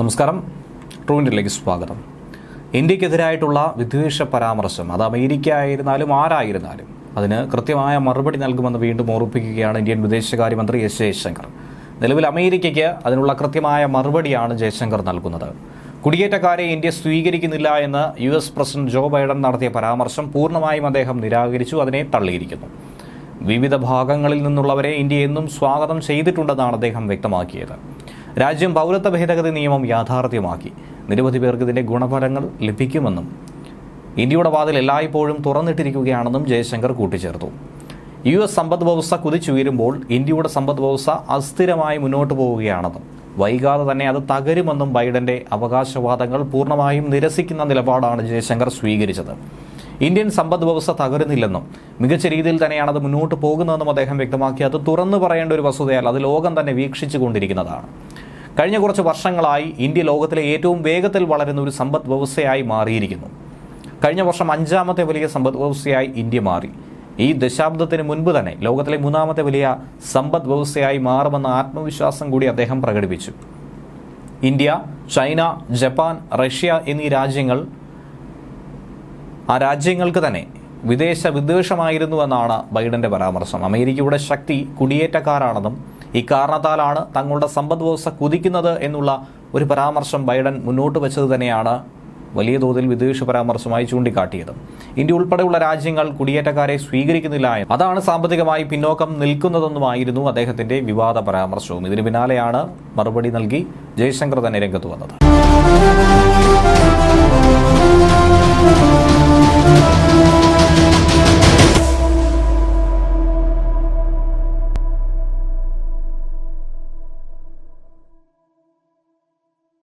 നമസ്കാരം. ട്രൂവിന്റിലേക്ക് സ്വാഗതം. ഇന്ത്യക്കെതിരായിട്ടുള്ള വിദ്വേഷ പരാമർശം അത് അമേരിക്ക ആയിരുന്നാലും ആരായിരുന്നാലും അതിന് കൃത്യമായ മറുപടി നൽകുമെന്ന് വീണ്ടും ഓർപ്പിക്കുകയാണ് ഇന്ത്യൻ വിദേശകാര്യമന്ത്രി എസ് ജയശങ്കർ. നിലവിൽ അമേരിക്കയ്ക്ക് അതിനുള്ള കൃത്യമായ മറുപടിയാണ് ജയശങ്കർ നൽകുന്നത്. കുടിയേറ്റക്കാരെ ഇന്ത്യ സ്വീകരിക്കുന്നില്ല എന്ന് U S president Joe Biden നടത്തിയ പരാമർശം പൂർണമായും അദ്ദേഹം നിരാകരിച്ചു അതിനെ തള്ളിയിരിക്കുന്നു. വിവിധ ഭാഗങ്ങളിൽ നിന്നുള്ളവരെ ഇന്ത്യ എന്നും സ്വാഗതം ചെയ്തിട്ടുണ്ടെന്നാണ് അദ്ദേഹം വ്യക്തമാക്കിയത്. രാജ്യം പൗരത്വ ഭേദഗതി നിയമം യാഥാർത്ഥ്യമാക്കി. നിരവധി പേർക്ക് ഇതിന്റെ ഗുണഫലങ്ങൾ ലഭിക്കുമെന്നും ഇന്ത്യയുടെ വാതിൽ എല്ലായ്പ്പോഴും തുറന്നിട്ടിരിക്കുകയാണെന്നും ജയശങ്കർ കൂട്ടിച്ചേർത്തു. യു എസ് സമ്പദ് വ്യവസ്ഥ കുതിച്ചുയരുമ്പോൾ ഇന്ത്യയുടെ സമ്പദ് വ്യവസ്ഥ അസ്ഥിരമായി മുന്നോട്ട് പോവുകയാണെന്നും വൈകാതെ തന്നെ അത് തകരുമെന്നും ബൈഡന്റെ അവകാശവാദങ്ങൾ പൂർണമായും നിരസിക്കുന്ന നിലപാടാണ് ജയശങ്കർ സ്വീകരിച്ചത്. ഇന്ത്യൻ സമ്പദ് വ്യവസ്ഥ തകരുന്നില്ലെന്നും മികച്ച രീതിയിൽ തന്നെയാണ് അത് മുന്നോട്ട് പോകുന്നതെന്നും അദ്ദേഹം വ്യക്തമാക്കി. അത് തുറന്നു പറയേണ്ട ഒരു വസ്തുതയല്ല അത് ലോകം തന്നെ വീക്ഷിച്ചു കൊണ്ടിരിക്കുന്നതാണ്. കഴിഞ്ഞ കുറച്ച് വർഷങ്ങളായി ഇന്ത്യ ലോകത്തിലെ ഏറ്റവും വേഗത്തിൽ വളരുന്ന ഒരു സമ്പദ് വ്യവസ്ഥയായി മാറിയിരിക്കുന്നു. കഴിഞ്ഞ വർഷം അഞ്ചാമത്തെ വലിയ സമ്പദ് വ്യവസ്ഥയായി ഇന്ത്യ മാറി. ഈ ദശാബ്ദത്തിന് മുൻപ് തന്നെ ലോകത്തിലെ മൂന്നാമത്തെ വലിയ സമ്പദ് വ്യവസ്ഥയായി മാറുമെന്ന ആത്മവിശ്വാസം കൂടി അദ്ദേഹം പ്രകടിപ്പിച്ചു. ഇന്ത്യ ചൈന ജപ്പാൻ റഷ്യ എന്നീ രാജ്യങ്ങൾ ആ രാജ്യങ്ങൾക്ക് തന്നെ വിദേശ വിദ്വേഷമായിരുന്നു എന്നാണ് ബൈഡന്റെ പരാമർശം. അമേരിക്കയുടെ ശക്തി കുടിയേറ്റക്കാരാണെന്നും ഇക്കാരണത്താലാണ് തങ്ങളുടെ സമ്പദ് വ്യവസ്ഥ കുതിക്കുന്നത് എന്നുള്ള ഒരു പരാമർശം ബൈഡൻ മുന്നോട്ട് വെച്ചത് തന്നെയാണ് വലിയ തോതിൽ വിദേശ പരാമർശമായി ചൂണ്ടിക്കാട്ടിയത്. ഇന്ത്യ ഉൾപ്പെടെയുള്ള രാജ്യങ്ങൾ കുടിയേറ്റക്കാരെ സ്വീകരിക്കുന്നില്ല. അതാണ് സാമ്പത്തികമായി പിന്നോക്കം നിൽക്കുന്നതെന്നുമായിരുന്നു അദ്ദേഹത്തിന്റെ വിവാദ പരാമർശവും. ഇതിന് പിന്നാലെയാണ് മറുപടി നൽകി ജയശങ്കർ തന്നെ രംഗത്ത് വന്നത്.